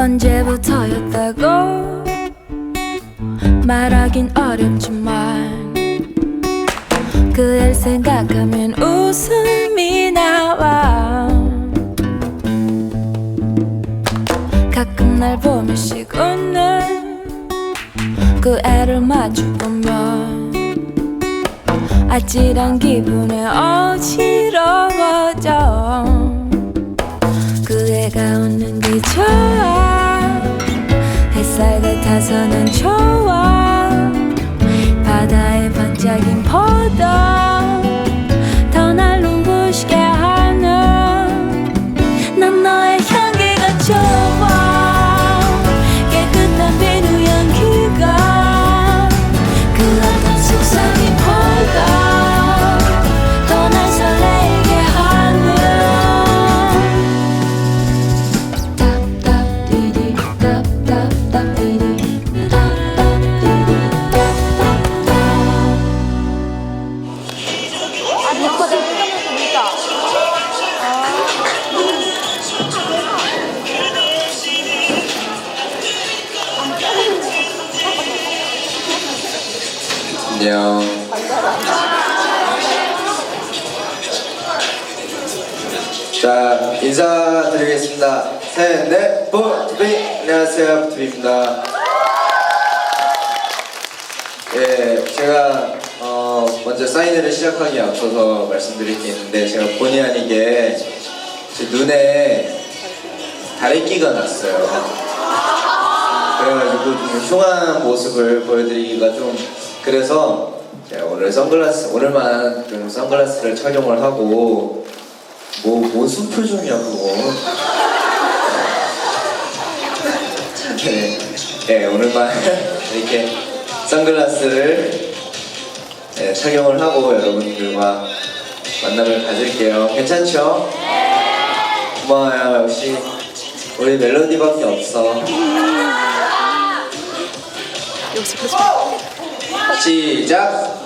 언제부터였다고? 말하긴 어렵지만 그일 생각하면 웃음이 나와. 가끔 날 보며씩 웃는 그 애를 마주보면 아찔한 기분에 어지러워져. 같아서는 좋아 바다의 반짝임 보다 안녕. 자, 인사드리겠습니다. 셋, 넷, 보, 투비. 안녕하세요, 부투비입니다. 예, 제가 어, 먼저 사인회를 시작하기에 앞서서 말씀드릴 게 있는데 제가 본의 아니게 제 눈에 다래끼가 났어요. 그래가지고 좀 흉한 모습을 보여드리기가 좀 그래서 오늘 선글라스 오늘만 좀 선글라스를 착용을 하고 뭐뭔 수표정이야 그거? 네, 네 오늘만 이렇게 선글라스를 네, 착용을 하고 여러분들과 만남을 가질게요. 괜찮죠? 고마워요. 역시 우리 멜로디밖에 없어 시작.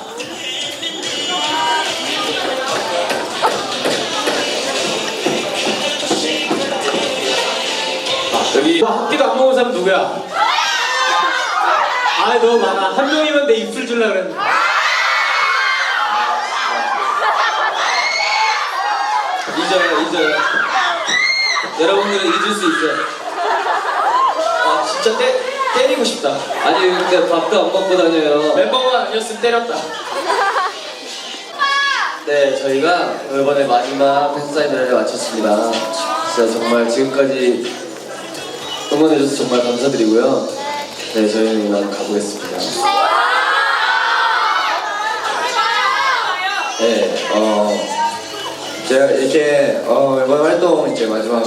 여기 한 끼도 안 먹은 사람 누구야? 아 너무 많아 한 명이면 내 입술 줄라 그랬는데 잊어요, 잊어요. 여러분들은 잊을 수 있어요. 아 진짜 때, 때리고 싶다 아니, 근데 밥도 안 먹고 다녀요. 멤버가 아니었으면 때렸다 네, 저희가 이번에 마지막 팬사인회를 마쳤습니다. 진짜 정말 지금까지 응원해줘서 정말 감사드리고요. 네, 저희는 이만 가보겠습니다. 네, 어, 제가 이렇게 어, 이번 활동 이제 마지막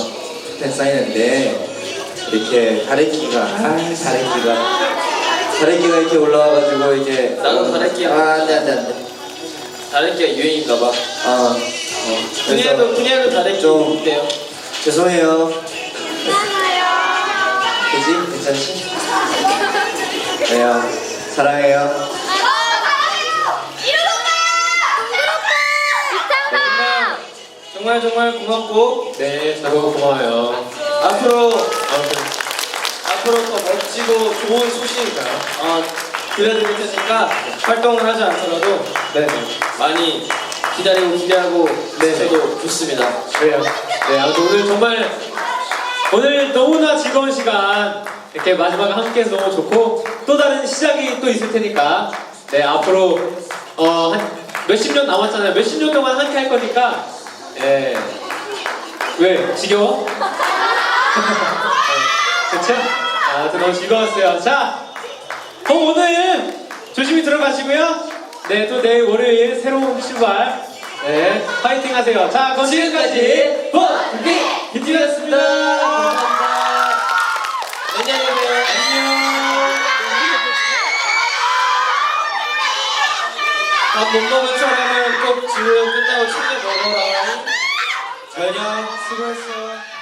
팬 사인회인데 이렇게 다래끼가 아 다래끼가 다래끼가 이렇게 올라와가지고 이게 나도 다래끼야. 아 안돼 안돼 안돼 다래끼가 유행인가봐. 아 어, 그녀도, 그래서 그녀도 다래끼 좀 있대요. 죄송해요. 그지 괜찮지? 네요 사랑해요. 정말 정말 고맙고 네 저도 고마워요 앞으로, 앞으로 더 멋지고 좋은 소식 어, 들려드릴 테니까 활동을 하지 않더라도 네. 많이 기다리고 기대하고 네. 저도 좋습니다. 그래요 네 아무튼 오늘 정말 오늘 너무나 즐거운 시간 이렇게 마지막에 함께해서 너무 좋고 또 다른 시작이 또 있을 테니까 네 앞으로 어, 한 몇십 년 남았잖아요 몇십 년 동안 함께 할 거니까 예. 왜 지겨워? 그쵸? 아, 아무튼 너무 즐거웠어요 자 그럼 오늘 조심히 들어가시고요 네 또 내일 월요일 새로운 출발 네 파이팅 하세요 자 그럼 지금까지 버비 비티였습니다 내년에 봬요. 안녕 밥못 먹은 사람은 꼭 지금 끝나고 챙겨 먹어라 안녕 수고했어